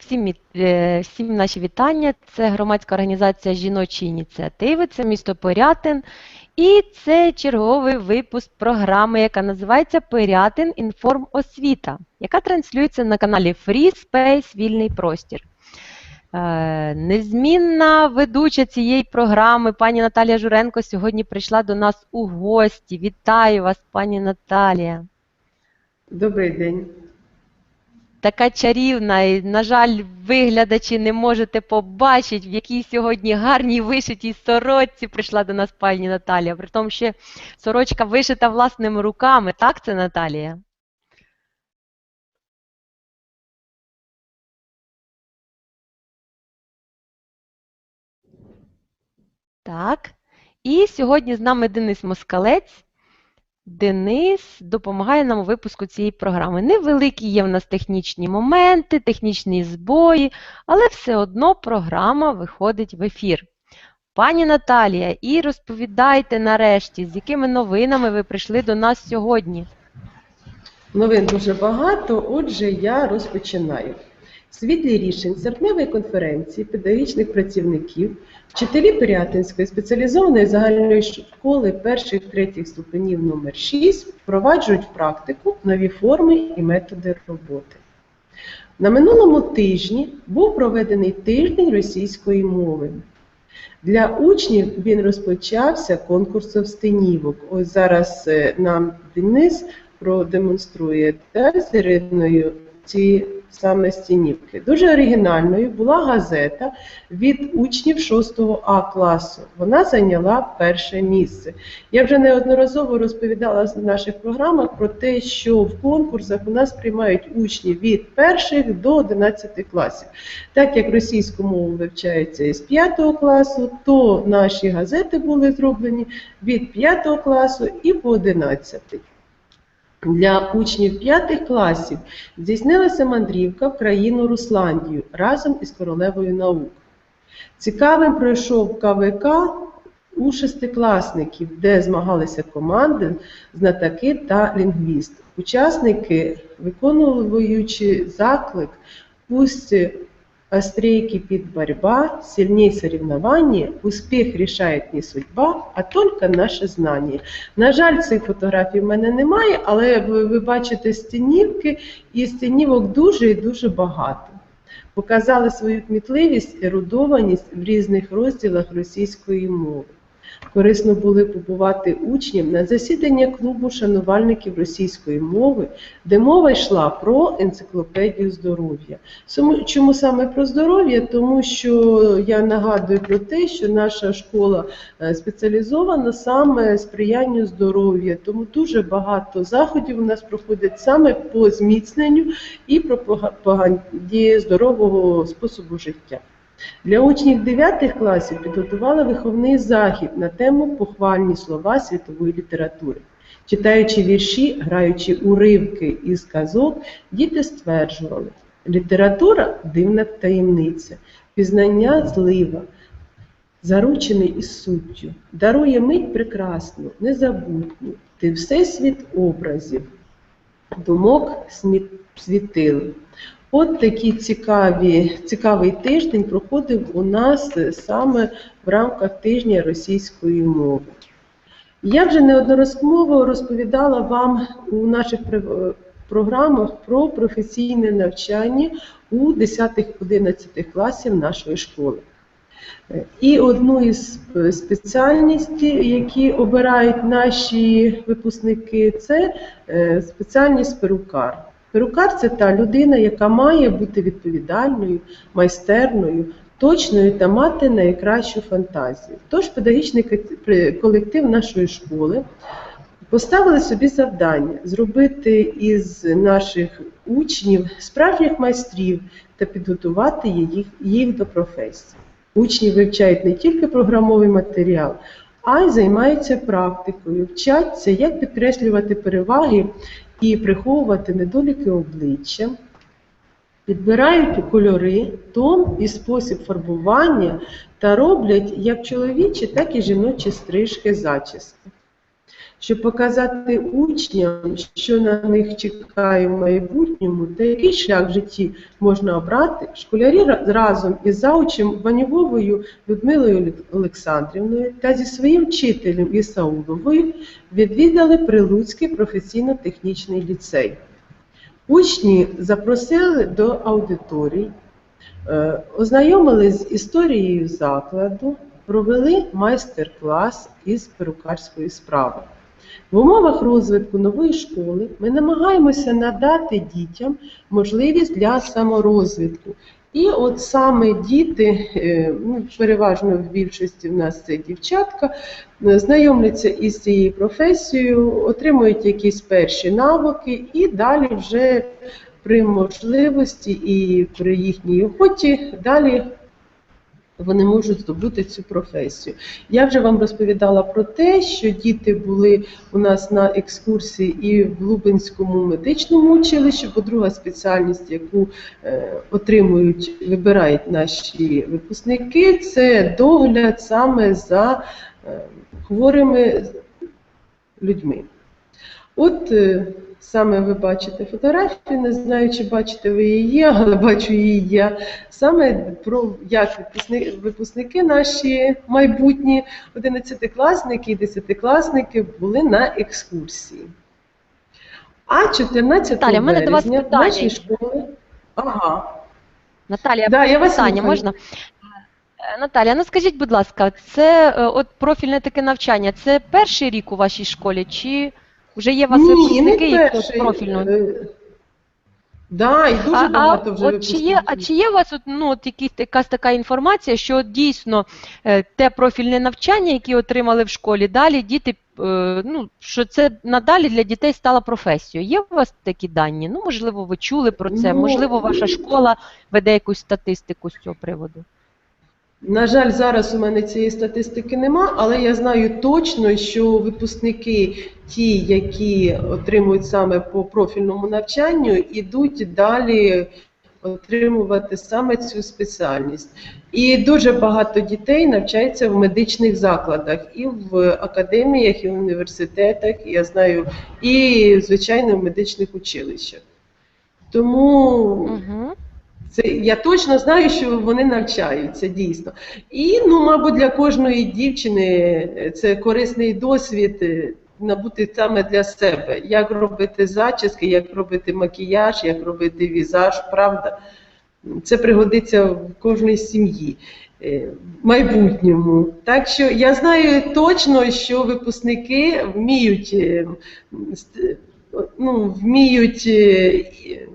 Всім, е, всім наші вітання. Це громадська організація жіночі ініціативи, це місто Порятин. І це черговий випуск програми, яка називається Порятин Інформ Освіта, яка транслюється на каналі Free Space Вільний простір. Е, Незмінна ведуча цієї програми, пані Наталія Журенко, сьогодні прийшла до нас у гості. Вітаю вас, пані Наталія. Добрий день. Така чарівна, і, на жаль, ви, глядачі, не можете побачити, в якій сьогодні гарній вишитій сорочці прийшла до нас пані Наталія. При тому, що сорочка вишита власними руками, так це Наталія? Так. І сьогодні з нами Денис Москалець. Денис допомагає нам у випуску цієї програми. Невеликі є в нас технічні моменти, технічні збої, але все одно програма виходить в ефір. Пані Наталія, і розповідайте нарешті, з якими новинами ви прийшли до нас сьогодні. Новин дуже багато, отже, я розпочинаю. Світлі рішень серпневої конференції педагогічних працівників, вчителі Пирятинської спеціалізованої загальної школи перших третіх ступенів номер 6 впроваджують в практику нові форми і методи роботи. На минулому тижні був проведений тиждень російської мови. Для учнів він розпочався конкурсом стенівок. Ось зараз е, нам Денис продемонструє та, з Іриною ці саме стінівки. Дуже оригінальною була газета від учнів 6 А класу. Вона зайняла перше місце. Я вже неодноразово розповідала в наших програмах про те, що в конкурсах у нас приймають учні від перших до 11 класів. Так як російську мову вивчається із 5 класу, то наші газети були зроблені від 5 класу і по 11. Для учнів п'ятих класів здійснилася мандрівка в країну Русландію разом із королевою наук. Цікавим пройшов КВК у шестикласників, де змагалися команди, знатаки та лінгвіст. Учасники, виконуючи заклик, пусть острее кипит борьба, сильнее соревнование, успіх рішає не судьба, а тільки наше знання. На жаль, цих фотографій в мене немає, але ви, ви бачите стінівки, і стінівок дуже і дуже багато. Показали свою кмітливість, ерудованість в різних розділах російської мови. Корисно були побувати учням на засідання клубу шанувальників російської мови, де мова йшла про енциклопедію здоров'я. Чому саме про здоров'я? Тому що я нагадую про те, що наша школа е, спеціалізована саме сприянню здоров'я, тому дуже багато заходів у нас проходять саме по зміцненню і пропаганді здорового способу життя. Для учнів 9 класів підготували виховний захід на тему похвальні слова світової літератури. Читаючи вірші, граючи уривки із казок, діти стверджували: література дивна таємниця, пізнання злива, заручений із суттю, дарує мить прекрасну, незабутню, ти всесвіт образів, думок світили. От такий цікаві, цікавий тиждень проходив у нас е, саме в рамках тижня російської мови. Я вже неодноразово розповідала вам у наших програмах про професійне навчання у 10-11 класів нашої школи. Е, І одну із е, спеціальностей, які обирають наші випускники, це е, спеціальність перукар. Перукар це та людина, яка має бути відповідальною, майстерною, точною та мати найкращу фантазію. Тож педагогічний колектив нашої школи поставили собі завдання зробити із наших учнів справжніх майстрів та підготувати їх, їх до професії. Учні вивчають не тільки програмовий матеріал, а й займаються практикою, вчаться, як підкреслювати переваги і приховувати недоліки обличчя, підбирають кольори, тон і спосіб фарбування та роблять як чоловічі, так і жіночі стрижки зачіски. Щоб показати учням, що на них чекає в майбутньому та який шлях в житті можна обрати, школярі разом із заучем Ванювовою Людмилою Олександрівною та зі своїм вчителем Ісауловою відвідали Прилуцький професійно-технічний ліцей. Учні запросили до аудиторій, е, ознайомились з історією закладу, провели майстер-клас із перукарської справи. В умовах розвитку нової школи ми намагаємося надати дітям можливість для саморозвитку. І от саме діти, е, ну, переважно в більшості в нас це дівчатка, знайомляться із цією професією, отримують якісь перші навики і далі вже при можливості і при їхній охоті далі вони можуть здобути цю професію. Я вже вам розповідала про те, що діти були у нас на екскурсії і в Лубенському медичному училищі, бо друга спеціальність, яку е, отримують, вибирають наші випускники, це догляд саме за е, хворими людьми. От е, саме ви бачите фотографію, не знаю, чи бачите ви її, але бачу її я. Саме про як випускники, наші майбутні 11-класники і 10-класники були на екскурсії. А 14 Наталя, мене до вас березня в нашій школі. Ага. Наталія, Да, я вас питання слухаю. можна? Е, Наталя, ну скажіть, будь ласка, це е, от профільне таке навчання, це перший рік у вашій школі, чи вже є у вас випускники от перший. Е, Да, і дуже А, багато вже от чи є, а чи є у вас от, ну, от якісь, якась така інформація, що от дійсно е, те профільне навчання, яке отримали в школі, далі діти, е, ну, що це надалі для дітей стало професією? Є у вас такі дані? Ну, можливо, ви чули про це, Ну, можливо, ваша школа веде якусь статистику з цього приводу. На жаль, зараз у мене цієї статистики нема, але я знаю точно, що випускники, ті, які отримують саме по профільному навчанню, ідуть далі отримувати саме цю спеціальність. І дуже багато дітей навчається в медичних закладах, і в академіях, і в університетах, я знаю, і звичайно в медичних училищах. Тому Угу. Це я точно знаю, що вони навчаються дійсно. І ну, мабуть, для кожної дівчини е, це корисний досвід е, набути саме для себе, як робити зачіски, як робити макіяж, як робити візаж, правда. Це пригодиться в кожній сім'ї е, в майбутньому. Так що я знаю точно, що випускники вміють ну, вміють е,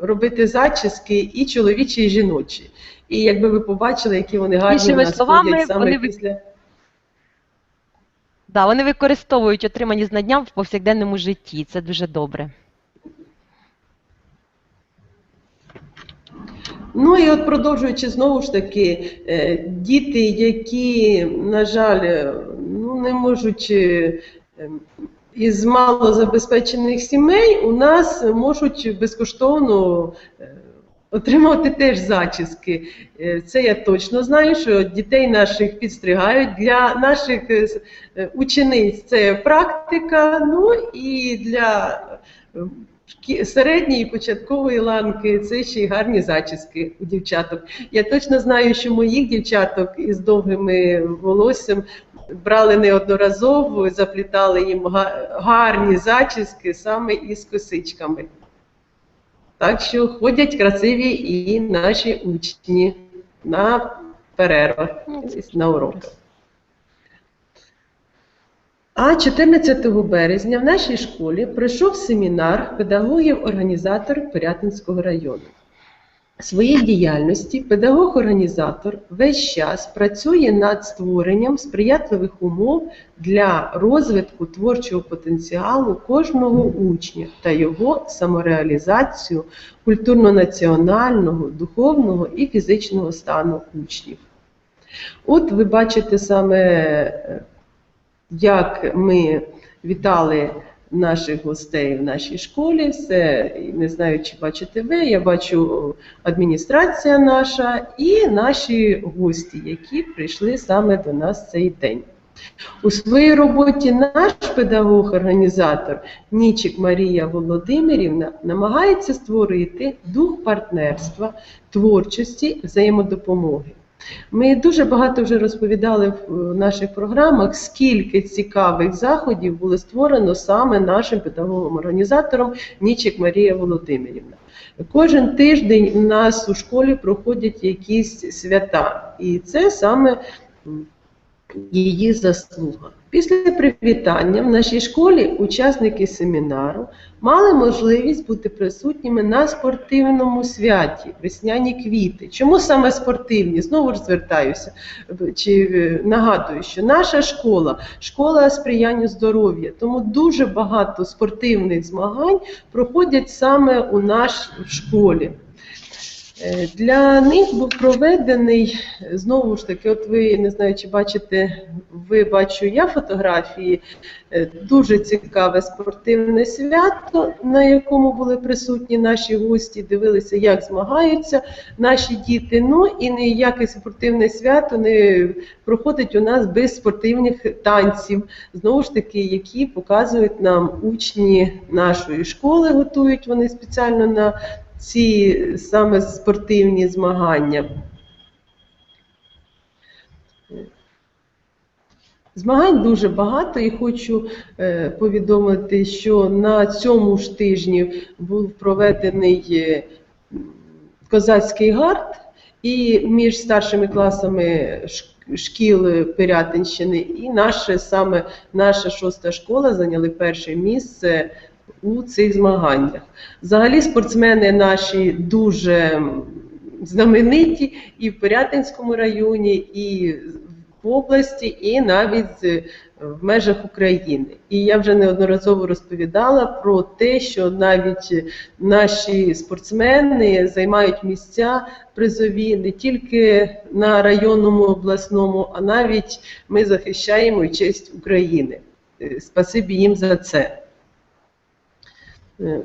робити зачіски і чоловічі, і жіночі. І якби ви побачили, які вони гарні Іншими нас словами, ходять саме вони після. Да, вони використовують отримані знання в повсякденному житті. Це дуже добре. Ну і от продовжуючи знову ж таки, е, діти, які, на жаль, е, ну, не можуть ем, із малозабезпечених сімей, у нас можуть безкоштовно е, отримувати теж зачіски. Е, Це я точно знаю, що дітей наших підстригають. Для наших е, учениць це практика, ну і для середньої і початкової ланки це ще й гарні зачіски у дівчаток. Я точно знаю, що моїх дівчаток із довгими волоссям брали неодноразово, заплітали їм гарні зачіски саме із косичками. Так що ходять красиві і наші учні на перервах, Ну, на уроках. А 14 березня в нашій школі пройшов семінар педагогів-організаторів Пирятинського району. Своїй діяльності педагог-організатор весь час працює над створенням сприятливих умов для розвитку творчого потенціалу кожного учня та його самореалізацію культурно-національного, духовного і фізичного стану учнів. От ви бачите саме, е, як ми вітали наших гостей в нашій школі. Все, не знаю, чи бачите ви, я бачу адміністрація наша і наші гості, які прийшли саме до нас цей день. У своїй роботі наш педагог-організатор Нічик Марія Володимирівна намагається створити дух партнерства, творчості, взаємодопомоги. Ми дуже багато вже розповідали в наших програмах, скільки цікавих заходів було створено саме нашим педагогом-організатором Нічик Марія Володимирівна. Кожен тиждень у нас у школі проходять якісь свята, і це саме її заслуга. Після привітання в нашій школі учасники семінару мали можливість бути присутніми на спортивному святі весняні квіти. Чому саме спортивні? Знову ж звертаюся чи нагадую, що наша школа школа сприянню здоров'я, тому дуже багато спортивних змагань проходять саме у нашій школі. Е, Для них був проведений знову ж таки, от ви не знаю, чи бачите, ви бачу я фотографії. е, Дуже цікаве спортивне свято, на якому були присутні наші гості, дивилися, як змагаються наші діти. Ну і ніяке спортивне свято не проходить у нас без спортивних танців, знову ж таки, які показують нам учні нашої школи, готують вони спеціально на ці саме спортивні змагання. Змагань дуже багато і хочу е, повідомити, що на цьому ж тижні був проведений е, козацький гард, і між старшими класами шкіл Пирятинщини і наша саме наша шоста школа зайняли перше місце у цих змаганнях. Взагалі спортсмени наші дуже знамениті і в Пирятинському районі, і в області, і навіть в межах України. І я вже неодноразово розповідала про те, що навіть наші спортсмени займають місця призові не тільки на районному обласному, а навіть ми захищаємо честь України. Е, Спасибі їм за це. Е,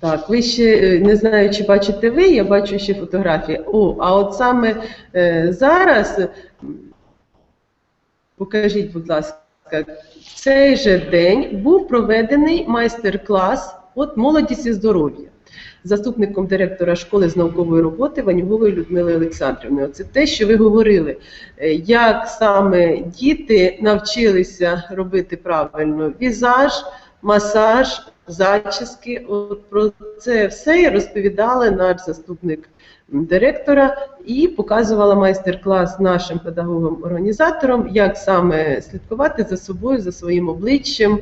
Так, ви ще е, не знаю, чи бачите ви, я бачу ще фотографії. О, а от саме е, зараз, покажіть, будь ласка, в цей же день був проведений майстер-клас от молодість і здоров'я заступником директора школи з наукової роботи Ванюгової Людмили Олександрівни. Це те, що ви говорили, як саме діти навчилися робити правильно візаж, масаж, зачіски. От про це все розповідали наш заступник директора і показувала майстер-клас нашим педагогам-організаторам, як саме слідкувати за собою, за своїм обличчям,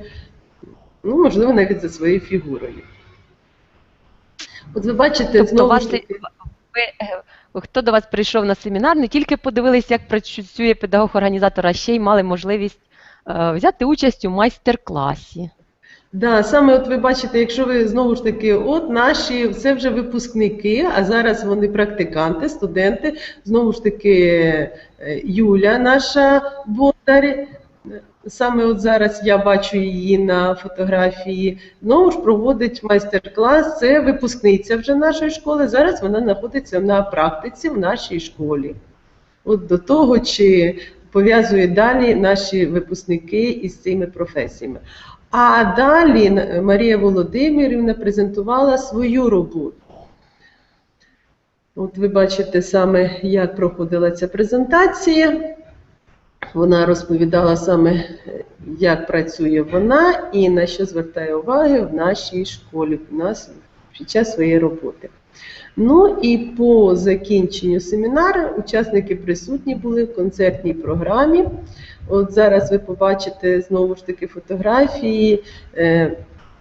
ну, можливо, навіть за своєю фігурою. От ви бачите, Тобто знову ж таки, е, хто до вас прийшов на семінар, не тільки подивилися, як працює педагог-організатор, а ще й мали можливість е, взяти участь у майстер-класі. Да, саме от ви бачите, якщо ви знову ж таки, от наші це вже випускники, а зараз вони практиканти, студенти. Знову ж таки, е, Юля, наша Бондар. е, Саме от зараз я бачу її на фотографії. Знову ж проводить майстер-клас. Це випускниця вже нашої школи. Зараз вона знаходиться на практиці в нашій школі. От до того, чи пов'язує далі наші випускники із цими професіями. А далі Марія Володимирівна презентувала свою роботу. От ви бачите саме, як проходила ця презентація. Вона розповідала саме, як працює вона і на що звертає увагу в нашій школі в нас під час своєї роботи. Ну і по закінченню семінару учасники присутні були в концертній програмі. От зараз ви побачите знову ж таки фотографії. Е,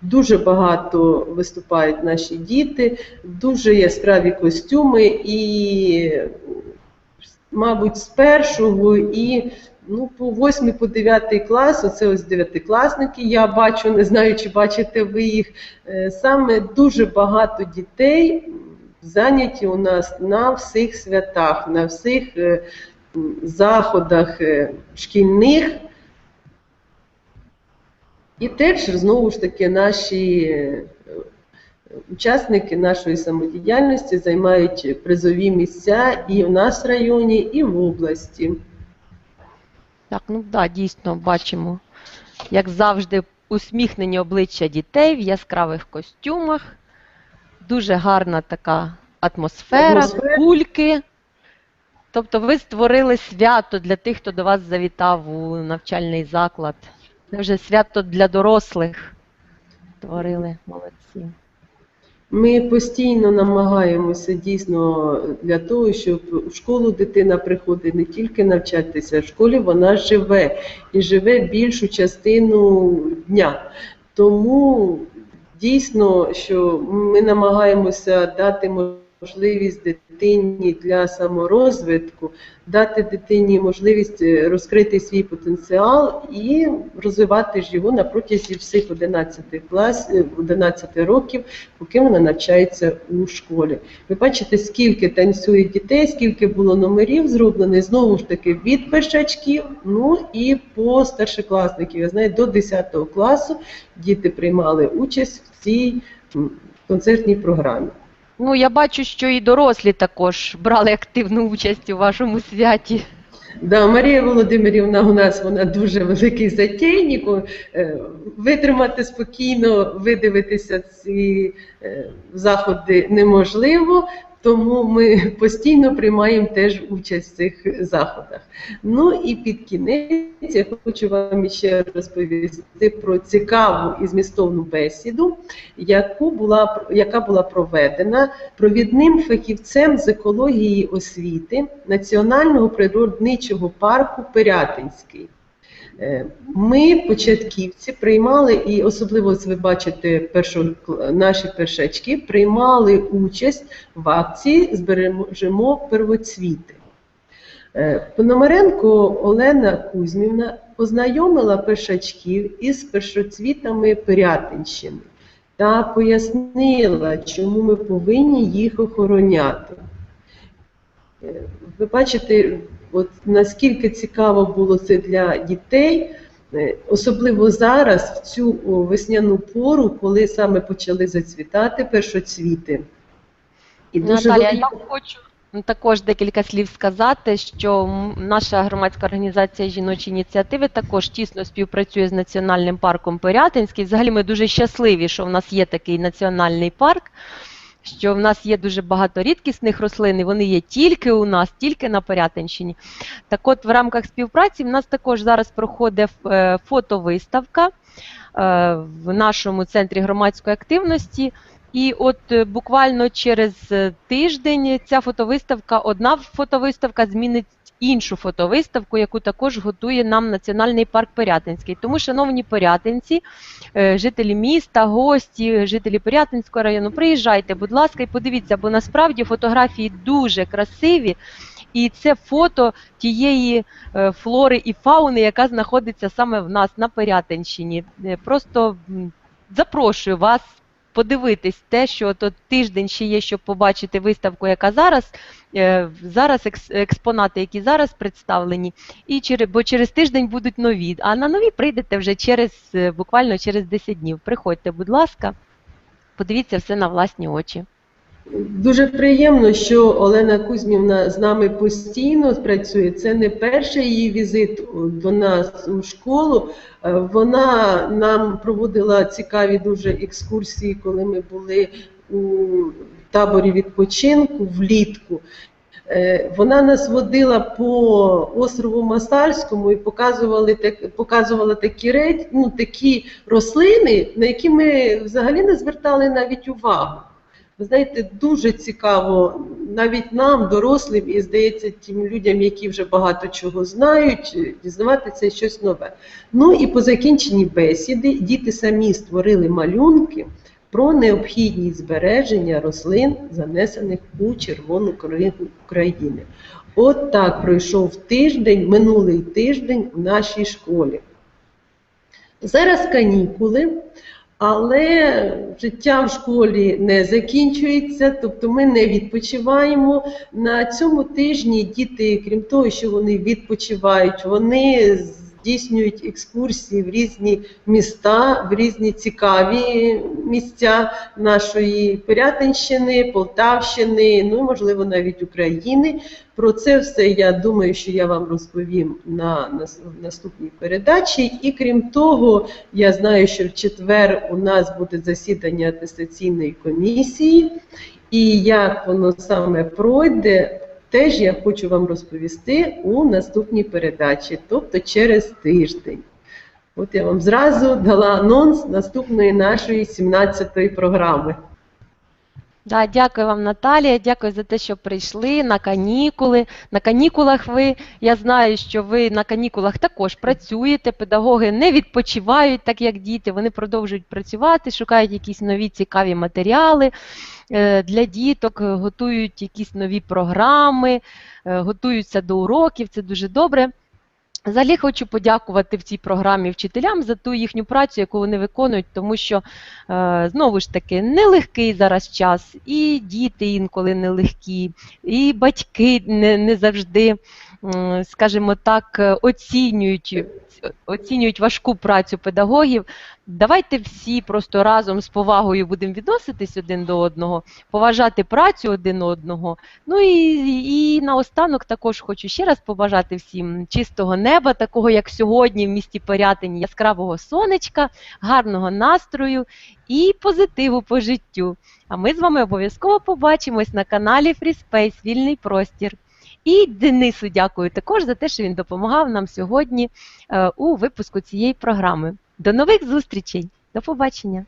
Дуже багато виступають наші діти, дуже яскраві костюми, і, мабуть, з першого і ну, по 8 по 9 клас, оце ось дев'ятикласники, я бачу, не знаю, чи бачите ви їх. Е, Саме дуже багато дітей зайняті у нас на всіх святах, на всіх е, заходах е, шкільних. І теж знову ж таки наші е, учасники нашої самодіяльності займають призові місця і в нас в районі, і в області. Так, ну да, дійсно бачимо, як завжди, усміхнені обличчя дітей в яскравих костюмах. Дуже гарна така атмосфера, Атмосфера. кульки. Тобто ви створили свято для тих, хто до вас завітав у навчальний заклад. Це вже свято для дорослих. Створили молодці. Ми постійно намагаємося дійсно для того, щоб у школу дитина приходить не тільки навчатися, в школі вона живе і живе більшу частину дня. Тому дійсно, що ми намагаємося дати можливість дитині для саморозвитку, дати дитині можливість е, розкрити свій потенціал і розвивати ж його на протязі всіх 11 клас, е, 11 років, поки вона навчається у школі. Ви бачите, скільки танцює дітей, скільки було номерів зроблено, знову ж таки від першачків, ну і по старшокласників. Я знаю, до 10 класу діти приймали участь в цій концертній програмі. Ну, я бачу, що і дорослі також брали активну участь у вашому святі. Да, Марія Володимирівна у нас вона дуже великий затейник. Е, Витримати спокійно, видивитися ці е, заходи неможливо, тому ми постійно приймаємо теж участь в цих заходах. Ну і під кінець я хочу вам ще розповісти про цікаву і змістовну бесіду, яку була, яка була проведена провідним фахівцем з екології освіти Національного природничого парку Пирятинський. Е, Ми, початківці, приймали, і особливо ось ви бачите, першо, наші першачки приймали участь в акції Збережемо первоцвіти. Е, Пономаренко Олена Кузьмівна познайомила першачків із першоцвітами Пирятинщини та пояснила, чому ми повинні їх охороняти. Е, Ви бачите, от наскільки цікаво було це для дітей, е, особливо зараз, в цю весняну пору, коли саме почали зацвітати першоцвіти. І дуже велика- я хочу також декілька слів сказати, що наша громадська організація жіночі ініціативи також тісно співпрацює з національним парком Пирятинський. Взагалі ми дуже щасливі, що в нас є такий національний парк. Що в нас є дуже багато рідкісних рослин, і вони є тільки у нас, тільки на Порятинщині. Так от, в рамках співпраці в нас також зараз проходить е, фотовиставка е, в нашому центрі громадської активності. І от е, буквально через тиждень ця фотовиставка, одна фотовиставка змінить іншу фотовиставку, яку також готує нам Національний парк Пирятинський. Тому, шановні пирятинці, е, жителі міста, гості, жителі Пирятинського району, приїжджайте, будь ласка, і подивіться, бо насправді фотографії дуже красиві. І це фото тієї е, флори і фауни, яка знаходиться саме в нас на Пирятинщині. Е, Просто запрошую вас подивитись те, що от тиждень ще є, щоб побачити виставку, яка зараз, е, зараз екс- експонати, які зараз представлені, і через, бо через тиждень будуть нові. А на нові прийдете вже через е, буквально через 10 днів. Приходьте, будь ласка, подивіться все на власні очі. Дуже приємно, що Олена Кузьмівна з нами постійно працює. Це не перший її візит до нас у школу. Е, Вона нам проводила цікаві дуже екскурсії, коли ми були у таборі відпочинку влітку. Е, Вона нас водила по острову Масальському і показувала такі ну, такі рослини, на які ми взагалі не звертали навіть увагу. Ви знаєте, дуже цікаво навіть нам, дорослим, і здається, тим людям, які вже багато чого знають, дізнаватися щось нове. Ну і по закінченні бесіди діти самі створили малюнки про необхідність збереження рослин, занесених у Червону книгу України. От так пройшов тиждень, минулий тиждень в нашій школі. Зараз канікули. Але життя в школі не закінчується, тобто ми не відпочиваємо. На цьому тижні діти, крім того, що вони відпочивають, вони здійснюють екскурсії в різні міста, в різні цікаві місця нашої Пирятинщини, Полтавщини, ну можливо навіть України. Про це все я думаю, що я вам розповім на наступній передачі. І крім того, я знаю, що в четвер у нас буде засідання атестаційної комісії, і як воно саме пройде, теж я хочу вам розповісти у наступній передачі, тобто через тиждень. От я вам зразу дала анонс наступної нашої 17-ї програми. Да, дякую вам, Наталія. Дякую за те, що прийшли на канікули. На канікулах ви, я знаю, що ви на канікулах також працюєте. Педагоги не відпочивають, так як діти. Вони продовжують працювати, шукають якісь нові цікаві матеріали для діток, е, готують якісь нові програми, е, готуються до уроків. Це дуже добре. Взагалі хочу подякувати в цій програмі вчителям за ту їхню працю, яку вони виконують, тому що е, знову ж таки нелегкий зараз час, і діти інколи нелегкі, і батьки не, завжди, скажімо так, е, оцінюють, оцінюють важку працю педагогів. Давайте всі просто разом з повагою будемо відноситись один до одного, поважати працю один одного. Ну і, і наостанок також хочу ще раз побажати всім чистого неба, такого як сьогодні в місті Порятині, яскравого сонечка, гарного настрою і позитиву по життю. А ми з вами обов'язково побачимось на каналі FreeSpace Вільний простір. І Денису дякую також за те, що він допомагав нам сьогодні е, у випуску цієї програми. До нових зустрічей! До побачення!